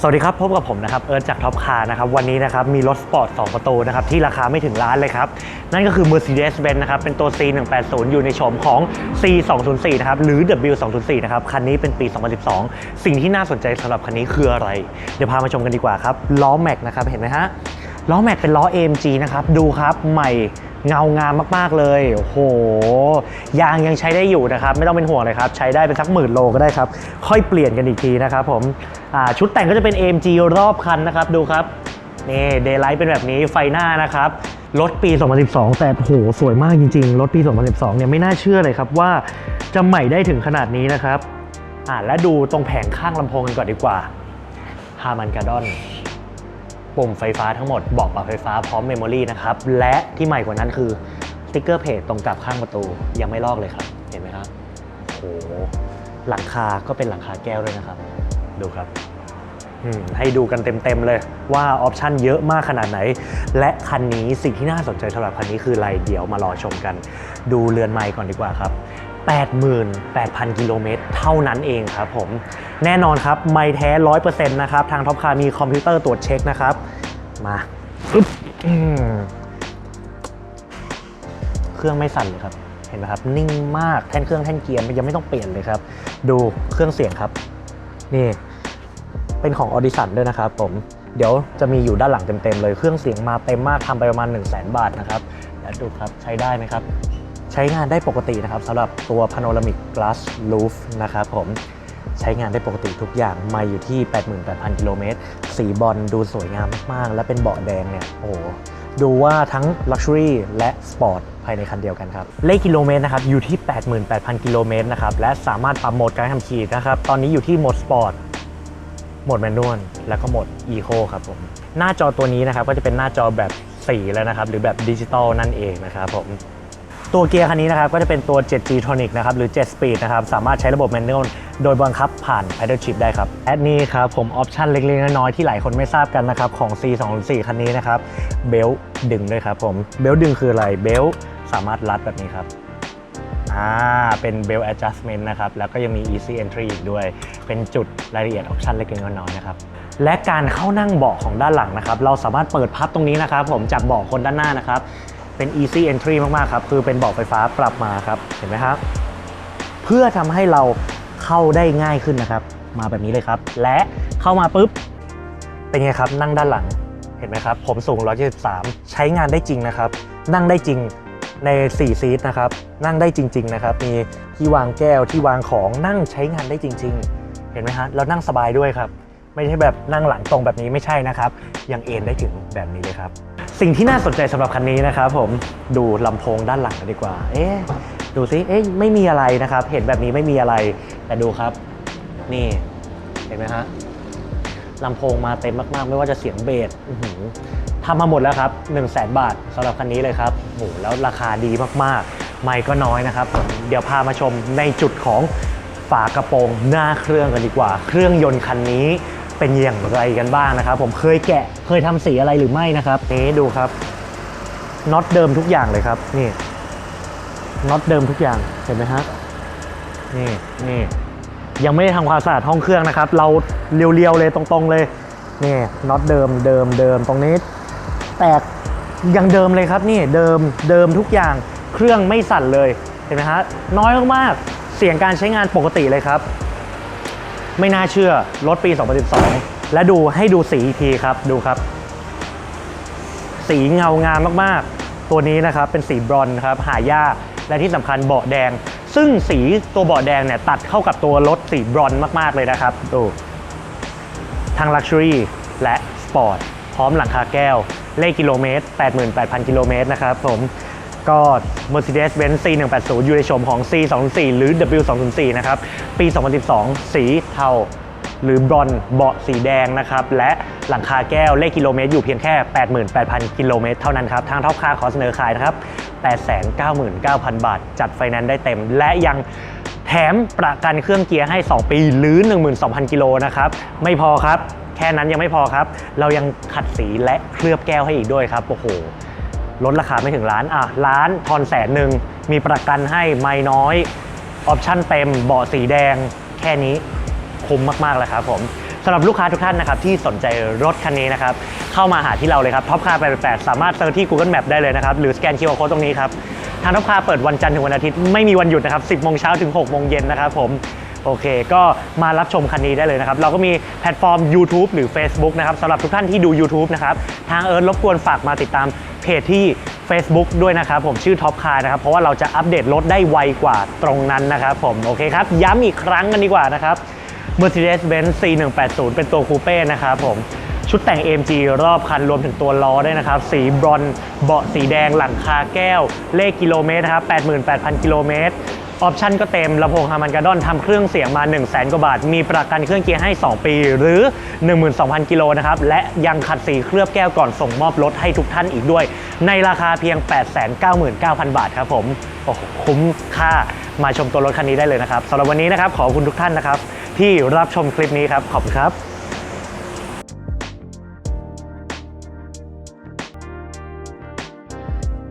สวัสดีครับ พบกับผมนะครับเอิร์ธจากท็อปคาร์นะครับวันนี้นะครับมีรถสปอร์ต 2 ประตูนะครับที่ราคาไม่ถึงล้านเลยครับ นั่นก็คือ Mercedes-Benz นะครับเป็นตัว C180 อยู่ในโฉมของ C204 นะครับหรือ W204 นะครับคันนี้เป็นปี 2012 สิ่งที่น่าสนใจสำหรับคันนี้คืออะไร เดี๋ยวพามาชมกันดีกว่าครับล้อแม็กนะครับเห็นไหมฮะล้อแม็กเป็นล้อ AMG นะครับดูครับใหม่เงางามมากๆเลยโอ้โห ยางยังใช้ได้อยู่นะครับ ไม่ต้องเป็นห่วงเลยครับ ใช้ได้เป็นสักหมื่นโลก็ได้ครับ ค่อยเปลี่ยนกันอีกทีนะครับผม ชุดแต่งก็จะเป็น AMG รอบคันนะครับดูครับนี่เดย์ไลท์เป็นแบบนี้ไฟหน้านะครับรถปี 2012 แต่โหสวยมากจริงๆ รถปี 2012 เนี่ยไม่น่าเชื่อเลยครับว่าจะใหม่ได้ถึงขนาดนี้นะครับอ่าและดูตรงแผงข้างลำโพงกันก่อนดีกว่าฮามันกาดอนปุ่มไฟฟ้าทั้งหมดบอกปรับไฟฟ้าพร้อมเมมโมรีนะครับ และที่ใหม่กว่านั้นคือสติ๊กเกอร์เพจตรงกับข้างประตูยังไม่ลอกเลยครับ เห็นไหมครับโหหลังคาก็เป็นหลังคาแก้วด้วยนะครับ ดูครับ ให้ดูกันเต็มๆเลยว่าออปชันเยอะมากขนาดไหน และคันนี้สิ่งที่น่าสนใจสำหรับคันนี้คืออะไรเดี๋ยวมารอชมกัน ดูเรือนไมค์ก่อนดีกว่าครับ88,000 กิโลเมตรเท่านั้นเองครับผม แน่นอนครับ ไม่แท้ 100%นะครับ ทางท็อปคาร์มีคอมพิวเตอร์ตรวจเช็คนะครับ มาอึ๊บเครื่องไม่สั่นเลยครับ เห็นไหมครับ นิ่งมาก แท่นเครื่องแท่นเกียร์ยังไม่ต้องเปลี่ยนเลยครับ ดูเครื่องเสียงครับ นี่ เป็นของ Audison ด้วยนะครับผม เดี๋ยวจะมีอยู่ด้านหลังเต็มๆเลย เครื่องเสียงมาเต็มมากทำไปประมาณ 1 0 0 0 0แบาทนะครับและดูครับใช้ได้ไหมครับ ใช้งานได้ปกตินะครับสำหรับตัว Panoramic Glass Roof นะครับผมใช้งานได้ปกติทุกอย่างมาอยู่ที่ 88,000 กิโลเมตร สีบอลดูสวยงามมากๆ และเป็นเบาะแดงเนี่ย โอ้ดูว่าทั้ง Luxury และ Sport ภายในคันเดียวกันครับ เลขกิโลเมตรนะครับ อยู่ที่ 88,000 กิโลเมตรนะครับ และสามารถปรับโหมดการขับขี่นะครับ ตอนนี้อยู่ที่โหมด Sport โหมดแมนนวลแล้วก็โหมด Eco คครับผมหน้าจอตัวนี้นะครับก็จะเป็นหน้าจอแบบสีแล้วนะครับ หรือแบบดิจิตอลนั่นเองนะครับผมตัวเกียร์คันนี้นะครับก็จะเป็นตัว 7G Tronic นะครับหรือ 7 Speed นะครับสามารถใช้ระบบแมนนวลโดยบังคับผ่าน Paddle Shift ได้ครับและนี่ครับผมออปชันเล็กๆน้อยๆที่หลายคนไม่ทราบกันนะครับของ C204 คันนี้นะครับเบลดึงด้วยครับผมเบลดึงคืออะไรเบลสามารถรัดแบบนี้ครับ อ่าเป็น belt adjustment นะครับ แล้วก็ยังมี easy entry อีกด้วย เป็นจุดรายละเอียดออปชันเล็กๆน้อยๆนะครับ และการเข้านั่งเบาะของด้านหลังนะครับ เราสามารถเปิดพับตรงนี้นะครับ ผมจากเบาะคนด้านหน้านะครับ เป็น easy entry มากๆครับ คือเป็นเบาะไฟฟ้าปรับมาครับ เห็นไหมครับ เพื่อทำให้เราเข้าได้ง่ายขึ้นนะครับ มาแบบนี้เลยครับ และเข้ามาปุ๊บ เป็นไงครับ นั่งด้านหลัง เห็นไหมครับ ผมสูง 173 ใช้งานได้จริงนะครับ นั่งได้จริง ใน 4 ซีทนะครับนั่งได้จริง ๆ นะครับ มีที่วางแก้วที่วางของนั่งใช้งานได้จริง ๆ เห็นไหมฮะแล้วนั่งสบายด้วยครับ ไม่ใช่แบบนั่งหลังตรงแบบนี้ไม่ใช่นะครับ ยังเอนได้ถึงแบบนี้เลยครับ สิ่งที่น่าสนใจสำหรับคันนี้นะครับผมดูลำโพงด้านหลังกันดีกว่า เอ๊ะดูซิเอ๊ะไม่มีอะไรนะครับ เห็นแบบนี้ไม่มีอะไร แต่ดูครับ นี่เห็นไหมฮะลำโพงมาเต็มมากๆ ไม่ว่าจะเสียงเบสอื้อหือ ทำมาหมดแล้วครับ 1 0 0 0 0แบาทสำหรับคันนี้เลยครับโอ้โหแล้วราคาดีมากๆ ไม่ก็น้อยนะครับ เดี๋ยวพามาชมในจุดของฝากระโปรงหน้าเครื่องกันดีกว่า เครื่องยนต์คันนี้เป็นอย่างไรกันบ้างนะครับ ผมเคยแกะเคยทำสีอะไรหรือไม่นะครับนี่ดูครับน็อตเดิมทุกอย่างเลยครับนี่น็อตเดิมทุกอย่างเห็นไหมฮะนี่นี่ยังไม่ได้ทำความสะอาดห้องเครื่องนะครับ เราเรียวๆเลยตรงๆเลยนี่น็อตเดิมเดิมเดิมตรงนี้ แตกยังเดิมเลยครับนี่เดิมเดิมทุกอย่างเครื่องไม่สั่นเลยเห็นไหมฮะน้อยมากๆเสียงการใช้งานปกติเลยครับ ไม่น่าเชื่อรถปี 2012 และดูให้ดูสีอีกทีครับดูครับ สีเงางามมากๆ ตัวนี้นะครับเป็นสีบรอนครับหายากและที่สำคัญเบาะแดง ซึ่งสีตัวเบาะแดงเนี่ยตัดเข้ากับตัวรถสีบรอนมากๆเลยนะครับดูทั้ง Luxury และ Sport พร้อมหลังคาแก้ว เลขกิโลเมตร 88,000 กิโลเมตรนะครับผมก็ Mercedes-Benz C180 อยู่ในโฉมของ C204 หรือ W204 นะครับ ปี 2012 สีเทาหรือบรอนเบาะสีแดงนะครับ และหลังคาแก้วเลขกิโลเมตรอยู่เพียงแค่ 88,000 กิโลเมตรเท่านั้นครับ ทางท็อปคาร์ขอเสนอขายนะครับ 899,000 บาท จัดไฟแนนซ์ได้เต็ม และยังแถมประกันเครื่องเกียร์ให้ 2 ปีหรือ 12,000 กิโลนะครับ ไม่พอครับ แค่นั้นยังไม่พอครับ เรายังขัดสีและเคลือบแก้วให้อีกด้วยครับโอ้โหลดราคาไม่ถึงล้านอะล้านทอนแสนหนึ่งมีประกันให้ไม่น้อยออปชั่นเต็มเบาะสีแดง แค่นี้คุ้มมากๆเลยครับผมสำหรับลูกค้าทุกท่านนะครับที่สนใจรถคันนี้นะครับเข้ามาหาที่เราเลยครับท็อปคาร์888สามารถเซิร์ชที่ Google Map ได้เลยนะครับ หรือสแกน QR Code ตรงนี้ครับ ทางท็อปคาร์เปิดวันจันทร์ถึงวันอาทิตย์ไม่มีวันหยุดนะครับ 10โมงเช้าถึง6โมงเย็นนะครับผม โอเค ก็มารับชมคันนี้ได้เลยนะครับ เราก็มีแพลตฟอร์ม YouTube หรือ Facebook นะครับสำหรับทุกท่านที่ดู YouTube นะครับ ทางเอิร์ธรบกวนฝากมาติดตามเพจที่ Facebook ด้วยนะครับผมชื่อ Top Car นะครับ เพราะว่าเราจะอัปเดตรถได้ไวกว่าตรงนั้นนะครับผมโอเคครับ ย้ำอีกครั้งกันดีกว่านะครับ Mercedes-Benz C180 เป็นตัวคูเป้นะครับผมชุดแต่ง AMG รอบคันรวมถึงตัวล้อด้วยนะครับ สีบรอนเบาะสีแดงหลังคาแก้ว เลขกิโลเมตรนะครับ88,000 กิโลเมตร ออปชันก็เต็มลำโพงฮามันกาดอนทำเครื่องเสียงมา 1 0 0 0 0 0กว่าบาท มีประกันเครื่องเกียร์ให้ 2 ปี หรือ 12,000 กิโลนะครับ และยังขัดสีเคลือบแก้วก่อนส่งมอบรถให้ทุกท่านอีกด้วย ในราคาเพียง 899,000 บาทครับผม โอ้โหคุ้มค่ามาชมตัวรถคันนี้ได้เลยนะครับสำหรับวันนี้นะครับขอบคุณทุกท่านนะครับที่รับชมคลิปนี้ครับขอบคุณครับ